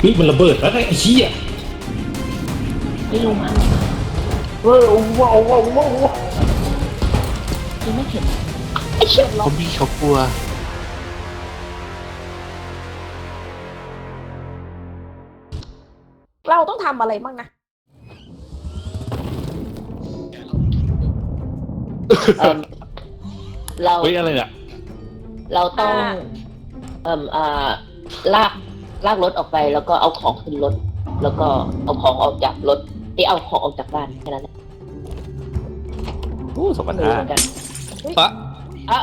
เฮ้ยมันระเบิดแล้วไอ้เหี้ยไม่รู้มันเฮ้ยว้าวว้าวว้าวยังไม่เห็นไอ้เชี่ยซล็ออกมบี้เขากลัว เราต้องทำอะไรบ้างนะเอิ่มเราเฮ้ยอะไรเนี่ยเราต้องเอ่มอ่าลาก ลากรถออกไปแล้วก็เอาของขึ้นรถ แล้วก็เอาของออกจากรถที่เอาของออกจากบ้านแค่นั้นแหละโอ้สองพันไม่รู้ห้าเหมือนกันอะอะ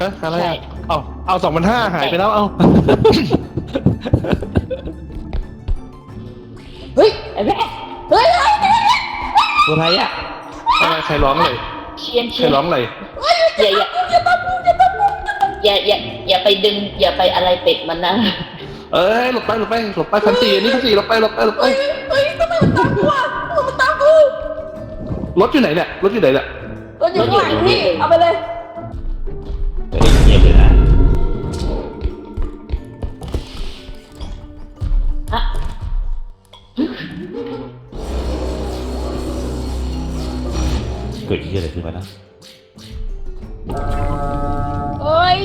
ฮะอะไรใช่ อะเอาเอาสองพันห้าหายไปแล้วเอาเฮ้ยไอ้แม่เฮ้ยเฮ้ยตัวอะไรอะอะไรใครร้องเลยเชียนใคเชีรยนร้องเลยอย่าอย่าอย่าอย่าอย่าไปดึง อย่าไปอะไรเป็ดมันนะ เอ้ยหลบไปหลบไปหลบไปพันสี่อันนี้พันสี่หลบไปหลบไปหลบไปเฮ้ยทำไมมันตามกูอะมันตามกูรถอยู่ไหนเนี่ยรถอยู่ไหนเนี่ยรถอยู่ข้างหลังพี่เอาไปเลยเฮ้ยเงียบเลยนะอะเกิดเหี้ยอะไรขึ้นมานะเอ้ย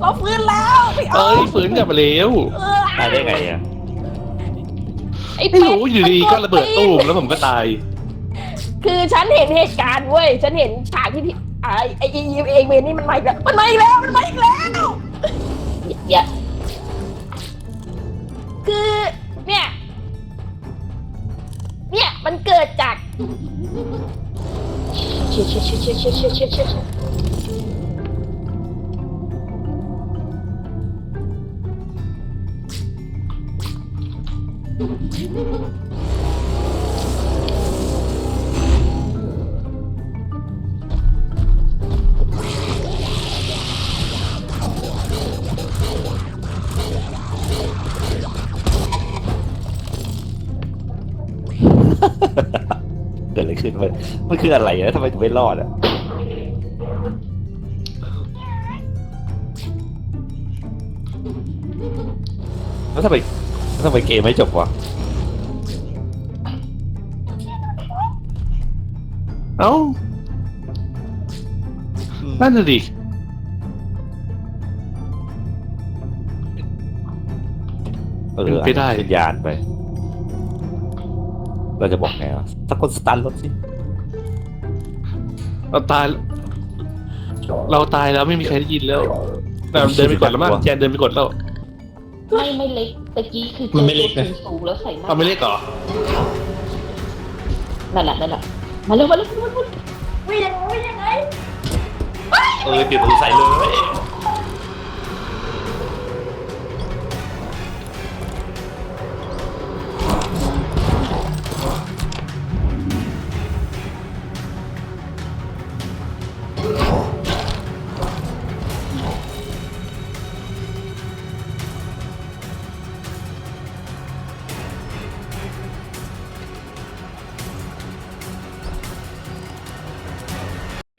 เราฟื้นแล้วพี่เอาเอ้ยฝืนกลับมาเร็วเออตายได้ไงอะไอ้ไม่เป็ดรู้อยู่ดีๆก็ระเบิดตู้มแล้วผมก็ตาย คือฉันเห็นเหตุการณ์เว้ย ฉันเห็นฉากที่พี่ไอ้ไอ้ยีเองเวรนี่มันมาอีกแล้วมันมาอีกแล้วมันมาอีกแล้วอย่าอย่าคือเนี่ย เนี่ยมันเกิดจาก เชียร์เชียร์เชียร์เชียร์เชียร์เชียร์เชียร์เชีย เกิดอะไรขึ้นมันมันคืออะไรอะทำไมถึงไม่รอดอะแล้วทำไม ทำไมเกมไม่จบวะ เอ้า นั่นน่ะดิเออขึ้นยานไป เราจะบอกไงวะสักคนสตาร์ทรถสิ เราตาย เราตายแล้วไม่มีใครได้ยินแล้วแต่เดินไปกดแล้วมั้งแจนเดินไปกดแล้ว ไม่ไม่เล็กตะกี้คือมันไม่เล็กนะ สูงๆแล้วใส่หน้าเอาไม่เล็กเหรอนั่นแหละนั่นแหละมาเร็วมาเร็วมาเร็ววิ่งวิ่งยังไงเออเดี๋ยวใส่เลย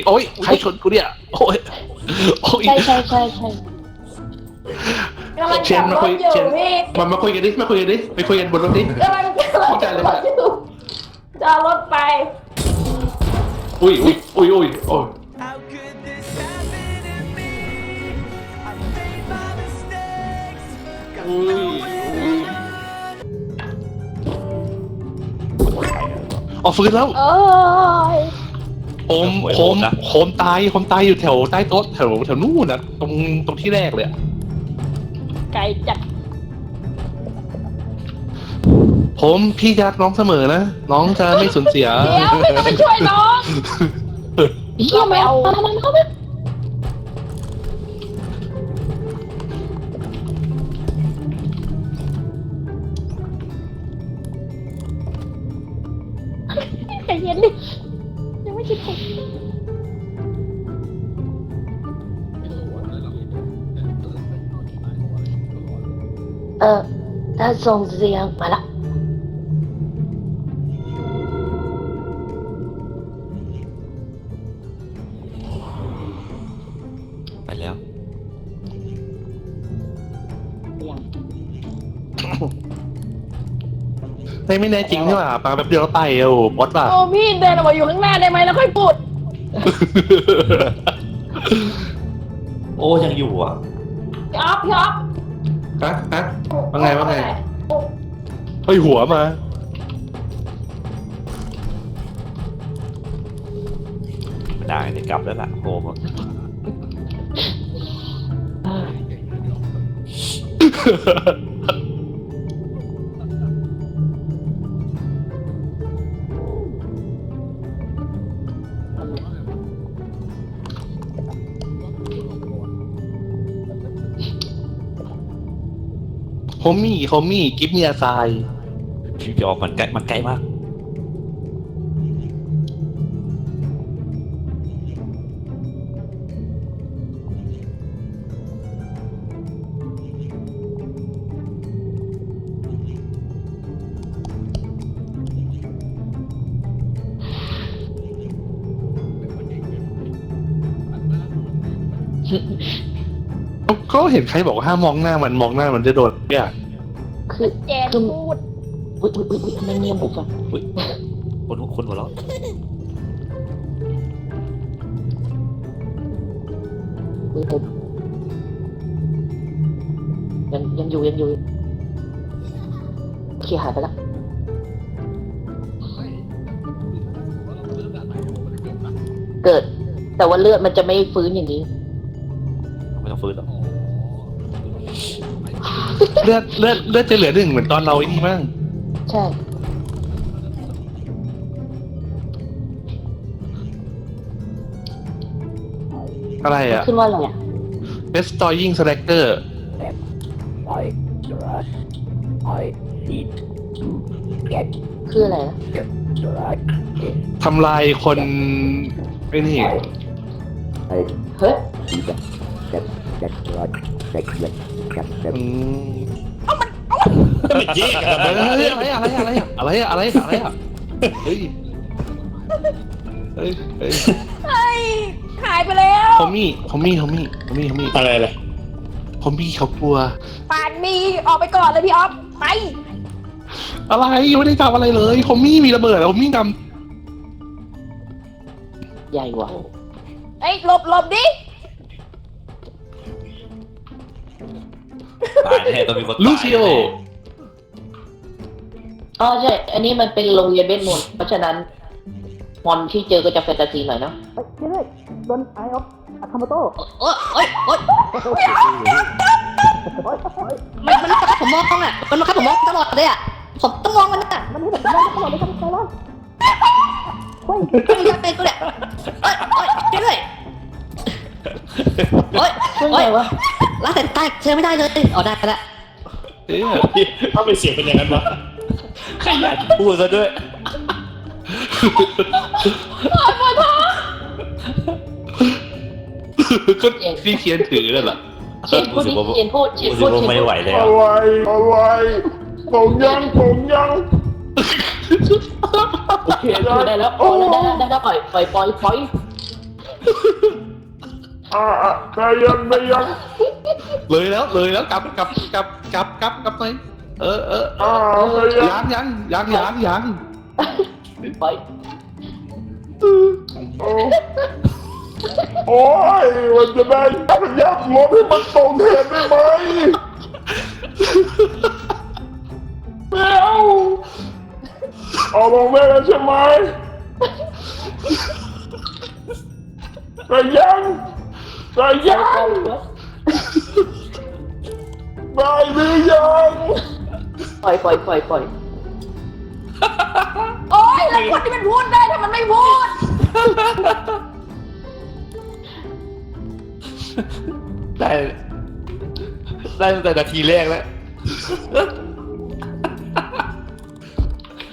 โอ้ยใครชนกูเนี่ยโอ้ยโอ้ยใช่ใช่ใช่ใช่กำลังเชียขันบมารคุถยอยู่เชียนพี่มามาคุยกันดิมาคุยกันดิไปคุยกันบนรถดิกำลังกำลังขับรถอยู่จะเอารถไปอุ้ยอุ้ยอุ้ยอุ้ยโอ้ย How could this happen to me? I made my mistakes. Got อุ้ยอุ้ยออกฟื้นแล้ว เอ้ยผมผมผมตายผมตายอยู่แถวใต้โต๊ะแถวแถวนู่นนะตรงตรงที่แรกเลยอะไก่จัดผมพี่รักน้องเสมอนะ น้องจะไม่สูญเสีย เดี๋ยวไม่ต้องไปช่วยน้องเฮียมาเอามามาม petit con. Euh, 501, voilà. ไม่ไม่แน่จริงนี่หว่าปาแบบเดียวแล้วไปโอ้บอสป่ะ โอ้พี่เดินออกมาอยู่ข้างหน้าได้ไหมแล้วค่อยพูดโอ้ยังอยู่อะพี่อ๊อฟพี่อ๊อฟฮะฮะ ว่าไงว่าไง เฮ้ยหัวมา ไม่ได้เดี๋ยวกลับแล้วล่ะโฮมอะ ฮมี่โฮมี่กิฟเมียทรายพี่จอมมันใกล้มันใกล้มาก ก็เห็นใครบอกว่าห้ามมองหน้ามันมองหน้ามันจะโดนเนี่ยคือแจนพูดอุ้ยอุ้ยอุ้ยอุ๊ยทำไมเงียบบุกอะอุ๊ยคนคนหัวเราะอุ้ยผมยังยังอยู่ยังอยู่โอเคหายไปละเกิด แต่ว่าเลือดมันจะไม่ฟื้นอย่างนี้ ไม่ต้องฟื้นหรอก เลือดเลือดเลือดจะเหลือหนึ่งเหมือนตอนเราไอ้นี่มั้งใช่ อะไรอะ ขึ้นว่าอะไรอะ Destroying Slacker คืออะไรนะทำลายคนไอ้นี่ เฮ้ย อืมเย้กันเฮ้ยอะไรอะไรอะไรอะไรอะไรอะไรอะเฮ้ยเฮ้ยเฮ้ยเฮ้ยหายไปแล้วโฮมี่โฮมี่โฮมี่โฮมี่โฮมี่อะไรเลยโฮมี่เขากลัว ปากมีออกไปก่อนเลยพี่อ๊อฟไป อะไรยังไม่ได้ทำอะไรเลยโฮมี่มีระเบิดโฮมี่นใหญ่ว่ะเอ้ยหลบหลบดิ ตายแน่ต้องมีคนตายำลูซิโออ๋อใช่ อันนี้มันเป็นโรงเรียนเวทมนต์เพราะฉะนั้นมอนที่เจอก็จะแฟนตาซีหน่อยเนาะเฮ้ยเรื่อยโดนไอออฟอาคาโมโต้โอ๊ยโอ๊ยโอ๊ยมันมันบังคับผมมองอะ มันบังคับผมมองตลอดเลยอะ ผมต้องมองมันอะมันให้ผมมองตลอดเลยครับไซรอนเฮ้ยก็มีการเป็นกูเนี่ยโอ๊ยโอ๊ยช่วยด้วย โอ๊ยซึ่งโอ๊ไงยวะลากแต่ใต้เชื่อไม่ได้เลยอ๋อได้แล้วเอ๊ะถ้าเป็นเสียงเป็นอย่างนั้นวะขยันพูดซะด้วยก็ที่เคียนถือนั่นแหละเชียนพูดดิเชียนพูดเชียนรู้สึพูกดว่าเชียนไม่พูไหวดแล้ว อะไรอะไรผมยังผมยังโอเคได้แล้วพอแล้วได้แล้วได้แล้วปล่อยปล่อยปล่อยปล่อย อ่าอ่าได้ยังได้ยังเลยแล้วเลยแล้วกลับกลับกลับกลับกลับกลับไปเออเอออ่าได้ยังยังยังยังยังยังปล่อยโอ้โอ้ยมันจะได้พยายามลดให้มันตรงเหตุได้ไหมไม่เอาเอาลงไม่แล้วใช่ไหมแต่ยัง แต่ยังได้หรือยังปล่อยปล่อยปล่อยปล่อยโอ๊ยแล้วคนที่มันพูดได้ถ้ามันไม่พูด ได้ได้ตั้งแต่นาทีแรกแล้ว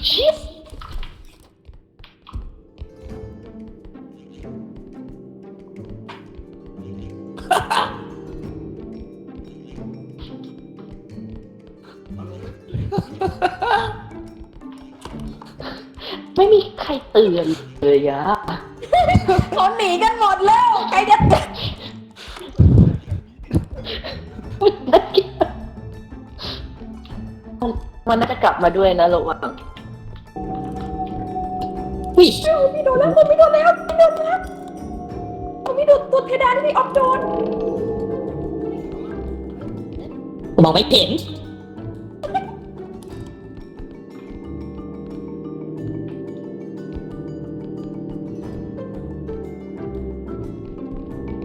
ชิป ไม่มีใครเตือนเลยอะเขาหนีกันหมดแล้วใครจะไม่ได้มันน่าจะกลับมาด้วยนะระวังอุ้ยเอ้าพี่โดนแล้วผมไม่โดนแล้วพี่โดนแล้วผมไม่โดนตัวเพดานที่ออฟโดนมองไม่เห็น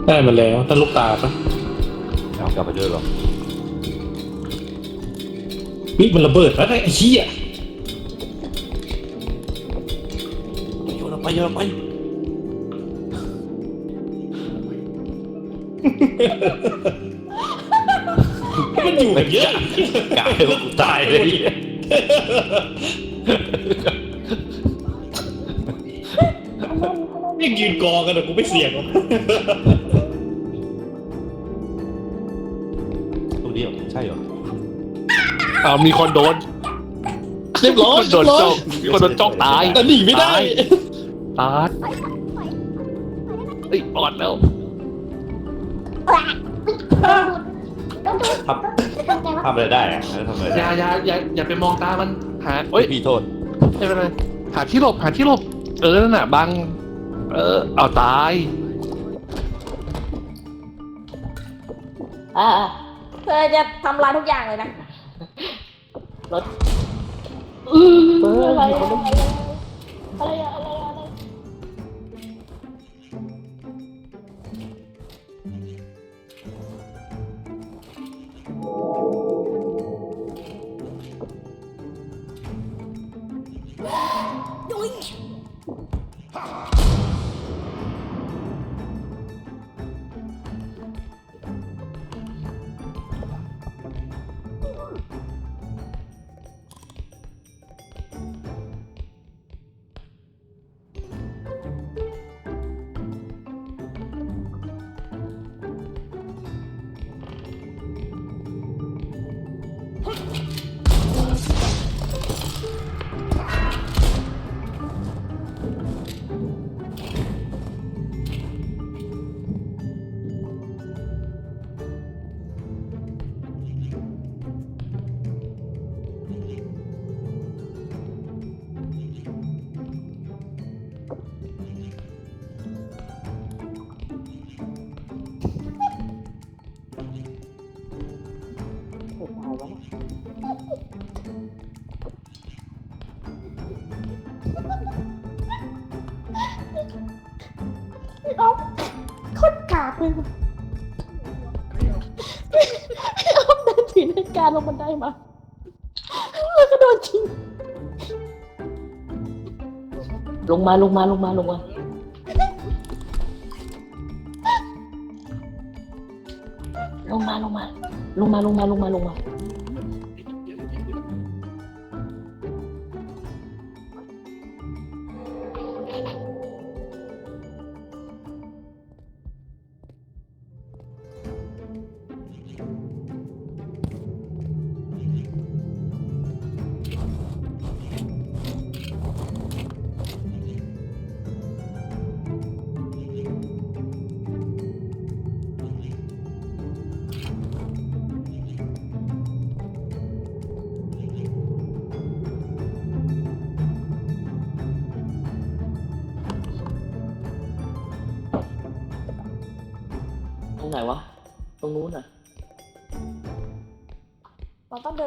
ได้มาแล้วตั้งลูกตาปะเอากลับมาด้วยหรอวิมันระเบิดแล้วไอ้เหี้ยโยนออกไปโยนออกไปมันอยู่กันเยอะกลายว่ากูตายเลยยังยืนกองกันแต่กูไม่เสี่ยงหรอก อ้าวมีคนโดนเรียบร้อยคนโดนจ้องคนโดนจ้องตายแต่หนีไม่ได้ตายเอ้ยปลอดแล้วทำทำอะไรได้อะแล้วทำอะไรอได้ย่าอย่าอย่าอย่าไปมองตามันหาเอ้ยพี่โทษไม่เป็นไรหาที่หลบหาที่หลบ เออนั่นน่ะบัง เออเอาตาย อ่าเธอจะทำลายทุกอย่างเลยนะ อืออะไรอะไรอะไรอะไรอะไร เออฟโคตรกากเลยพี่ออฟเดินถือนาฬิกาลงบันไดมาแล้วก็โดนชิงลงมาลงมาลงมาลงมาลงมาลงมาลงมาลงมาลงมาลงมา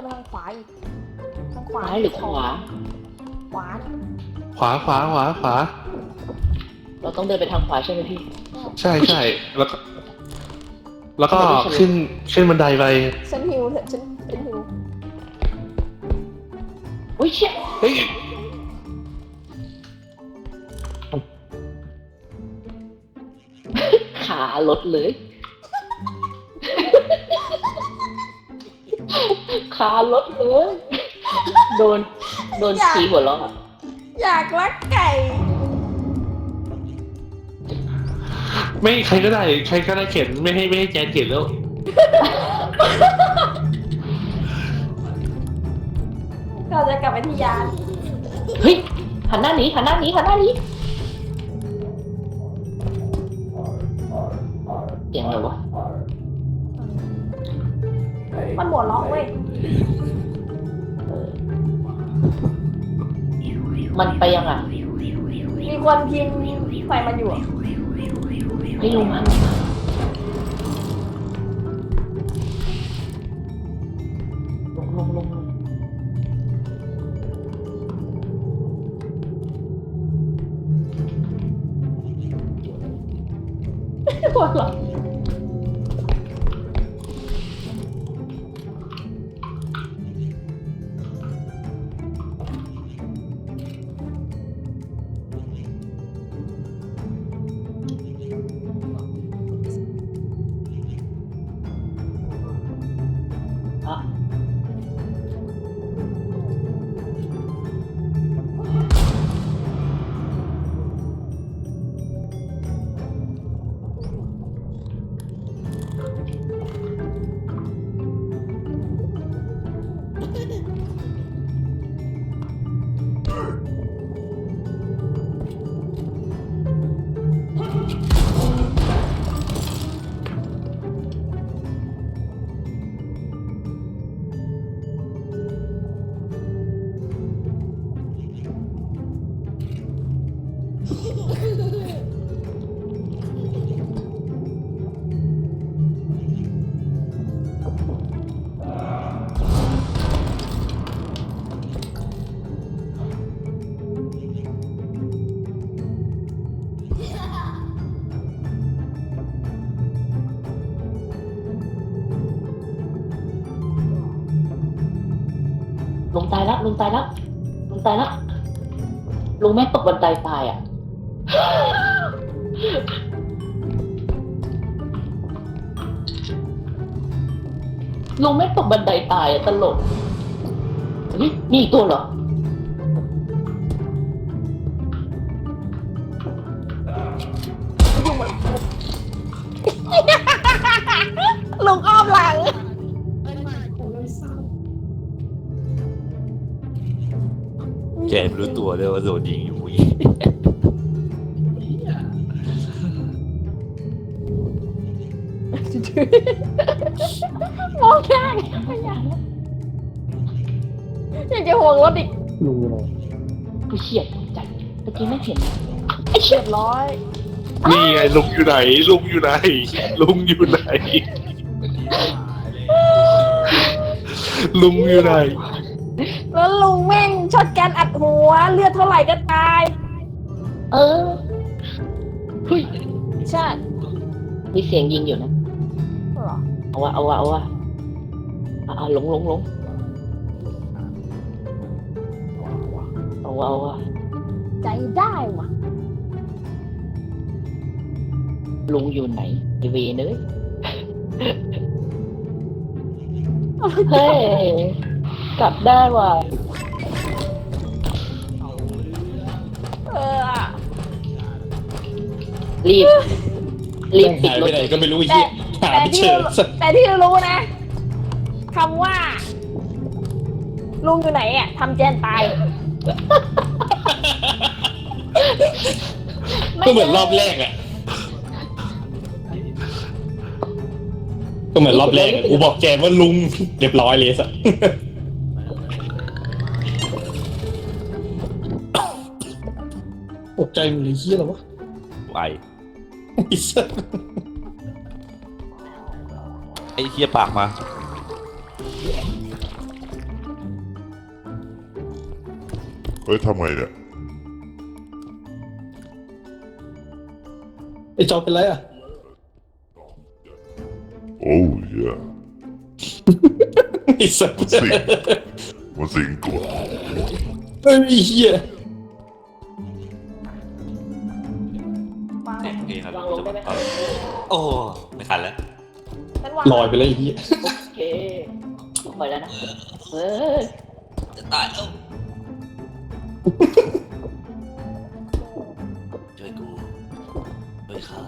นไปทางขวาอีกทางขวาซ้ายหรือขวา ขวาเนี่ยขวาขวาขวาขวา เราต้องเดินไปทางขวาใช่ไหมพี่ ใช่ใช่แล้วก็ แล้วก็ขึ้นขึ้นบันไดไปฉันหิวเถอะฉันฉันหิวอุ้ยเชี่ยเฮ้ยขาลดเลย ขาลดเลยโดน โดนชี้หัวเราะอะอยากรักไก่ ไม่ใครก็ได้ใครก็ได้เข็นไม่ให้ไม่ให้แจนเข็นแล้วเราจะกลับไปที่ยานเฮ้ยหันหน้าหนีหันหน้าหนีหันหน้าหนีเสียงอะไรวะมันหัวเราะเว้ย มันไปยังอะมีคนพิมพ์ใส่มันอยู่อะ ไม่รู้มัน งตายแล้วลุงตายแล้วลุงตายแล้วลุงแม่ตกบันไดตายอะ ลุงแม่ตกบันไดตายอะตลกนี่อีกตัวเหรอ แกไม่รู้ตัวเลยว่าโดนยิงอยู่มองแค่ไม่อยากยังจะห่วงรถอีกกูเฉียดตกใจเมื่อกี้ไม่เห็นไอ้เฉียดร้อยนี่ไงลุงอยู่ไหน ลุงอยู่ไหน ลุงอยู่ไหน ลุงอยู่ไหนแล้วลุงแม่ง ช็อตแกนอัดหัว เลือดเท่าไหร่ก็ตาย เออเฮ้ยใช่มีเสียงยิงอยู่นะ เหรอเอาวะเอาวะเอาวะอะอะหลงหลงหลงเอาวะเอาวะใจได้ว่ะลุงอยู่ไหนไอเวเนยเฮ้ย กลับได้ว่ะ รีบ รีบปิดหายรไปถไหนก็ไม่รู้ไอ้แต่เหี้ยหาแต่ไม่เจที่อแต่ที่รู้นะคำว่า ลุงอยู่ไหนอะทำแจนตายก็เหมือนรอบแรกอะก็เหมือนรอบแรกอะกูบอกแกว่าลุงเรียบร้อยเลยสะตกใจมันเลยเหี้ยหรอวะ ไอ ไอ้สัสไอ้เฮียปากมา เฮ้ยทำไงเนี่ยไอ้จอเป็นไรอะ โอ้ยไอ้สัสสิงมันสิงกูเฮ้ยไอ้เหี้ย ครับวางลงได้ไหมโอ้ไม่ทันแล้วฉันวางลอยไปแล้วไอ้เหี้ยโอเคปล่อยแล้วนะเออจะตายแล้วช่วยกูช่วยข้า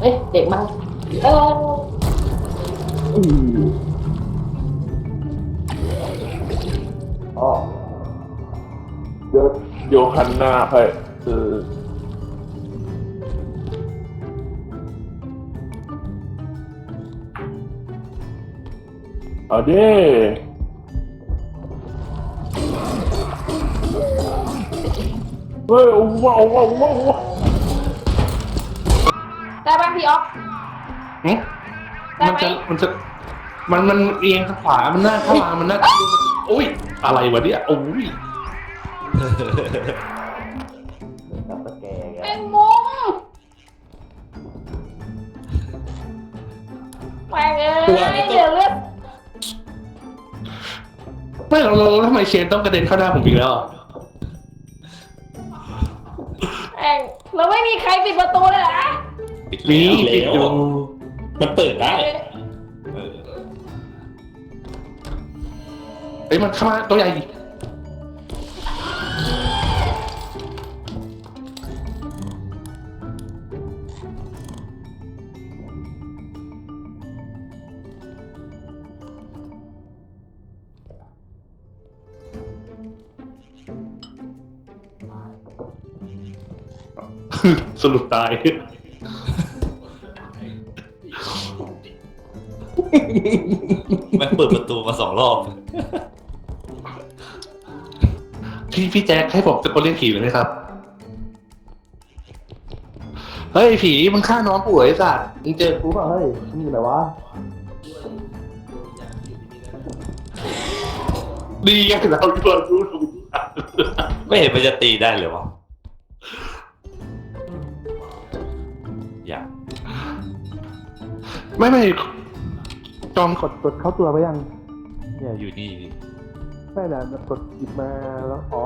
เฮ้ยเด็กมา ยวเดี๋ยวหันหน้าให้เออเอาดิเฮ้ยโอ้ว้าวว้าวว้าวว้าวได้ป่ะพี่ออฟ หึได้มันไหม จะมันจะมันมันเอียงขางขวา มันหน้าเข้ามามันหน้าโอ้ย อะไรวะเนี่ยโอ้ย แมงมุมแมงเอ้ยเดี๋ยวเลือดไม่เราเราทำไมเชนต้องกระเด็นเข้าหน้าผมอีกแล้วอะแม่งเราไม่มีใครปิดประตูเลยเหรอปิดมีแล้วติดอยู่มันเปิดได้เออเฮ้ยมันเข้ามาตัวใหญ่ สรุปตายมันเปิดประตูมาสองรอบ พี่พี่แจ็คให้ผมตะโกนเรียกผีเลยไหมครับ เฮ้ยผีมันฆ่าน้องป่วยไอ้สัตว์มึงเจอกูเปล่าเฮ้ยมึงอยู่ไหนวะดีไงเราโดนรู้ถูกไม่เห็นมันจะตีได้เลยวะ ไม่ไม่จอมกดกดเข้าตัวไปยังเนี่ยอยู่นี่ไม่นะกดหยิบมาแล้วอ๋อ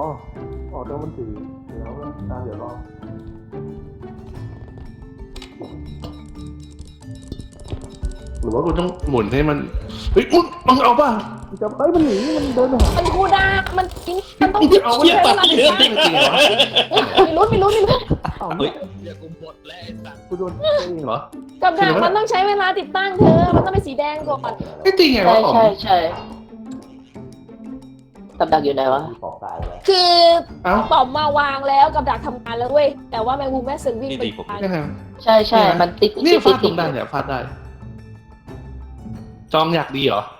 อ๋อต้องมันถือแล้วตาเดี๋ยวรอหรือว่ากูต้องหมุนให้มันเฮ้ยมึงมึงเอาป่ะ จะเฮ้ยมันหนีมันเดินไปหามันคูดามันกินมันต้องเอาใช้เนี่ยเวลาตัดติดเลือตั้ดงจริงเหรอไม่รู้ไม่รู้ไม่รู้เฮ้ยกูโดนเองเหรอกับดักมันต้องใช้เวลาติดตั้งเธอ มันต้องเป็นสีแดงก่อนไม่จริงไงใช่วะผมใช่ใช่กับดักอยู่ไหนวะคือเอ้าต่อมมาวางแล้วกับดักทำงานแล้วเว้ยแต่ว่าแมงมุมแม่สึงวิ่งนี่ไปดีผมทางเนี่ยนะใช่ใช่เนี่ยนะมันติดนี่ติดฟาดติตรงได้เนี่ยฟาดได้ จอมอยากดีเหรอหมดหมดห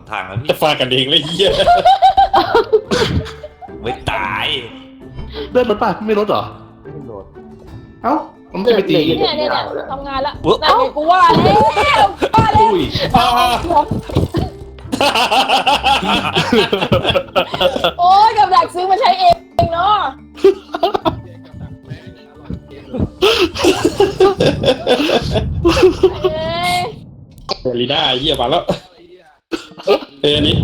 นทางแล้วพี่จะฟาดกันเองเลยเหี้ยไม่ตายเลื่อนรถป่ะไม่ลดเหรอ ไม่ลดเอ้าผมจะไปตีเนี่ยเนี่ยเนี่ยทำงานละอุ๊ยนั่นไงกูว่าแล้วว่าแล้วอุ้ยโอ้ยกับดักซื้อมาใช้เองเนาะเอ้ยเฮลีน่าไอ้เหี้ยมาแล้วเอ้ยอันนี้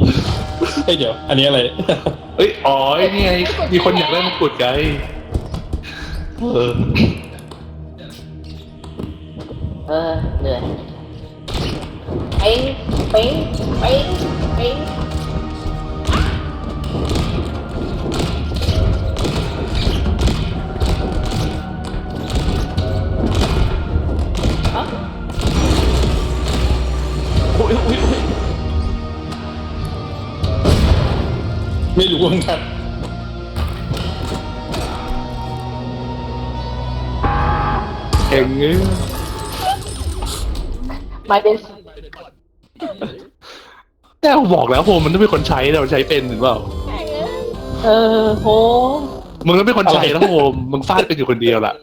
เฮ้ยเดี๋ยว อันนี้อะไร เอ้ยอ๋อนี่ไงมีคนอยากได้มงกุฎไงเออเออเหนื่อยเป้งเป้งเป้งเป้ง ไม่เป็นแต่ผมบอกแล้วโฮมมันต้องเป็นคนใช้แต่มันใช้เป็นหรือเปล่าแม่งเอ้ยเออโหมึงต้องเป็นคนใช้แล้วโฮมมึงฟาดเป็นอยู่คนเดียวล่ะ